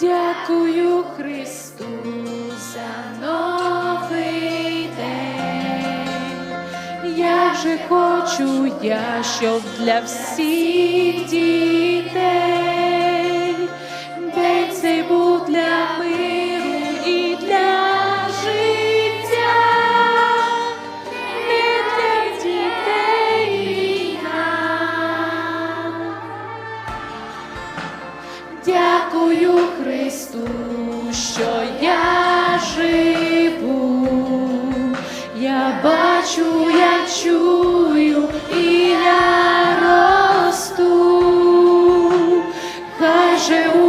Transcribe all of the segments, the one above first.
дякую Христу за новий день. Я же хочу я, щоб для всіх дітей. чую, я чую і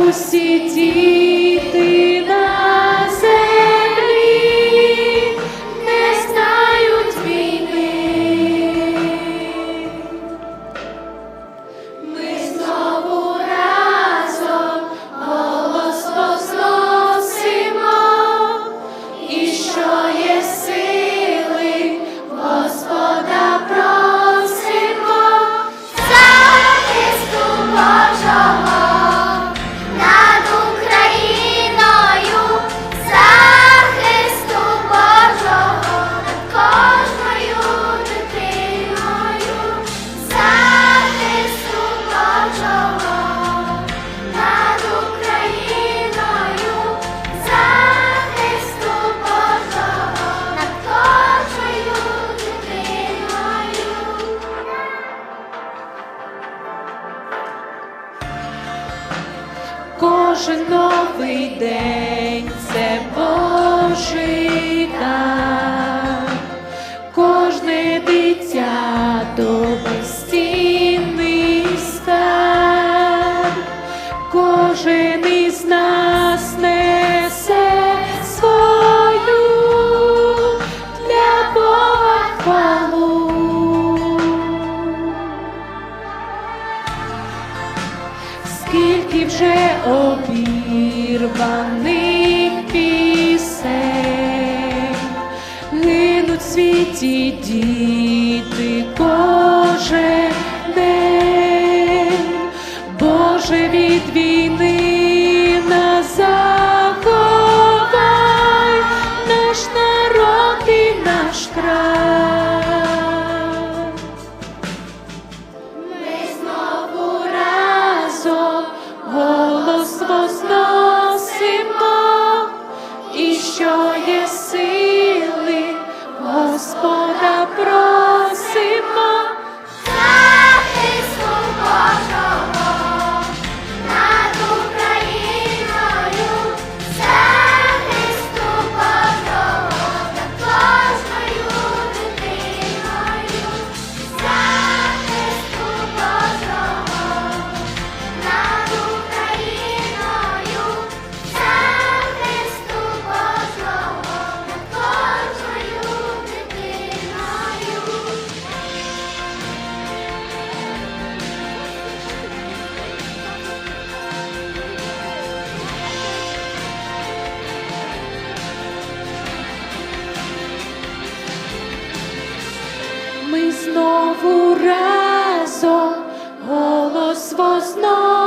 усі ті. кожен новий день це. скільки вже обірваних пісень, гинуть світі діти кожен день, Боже відвідь. знову разом голос возно.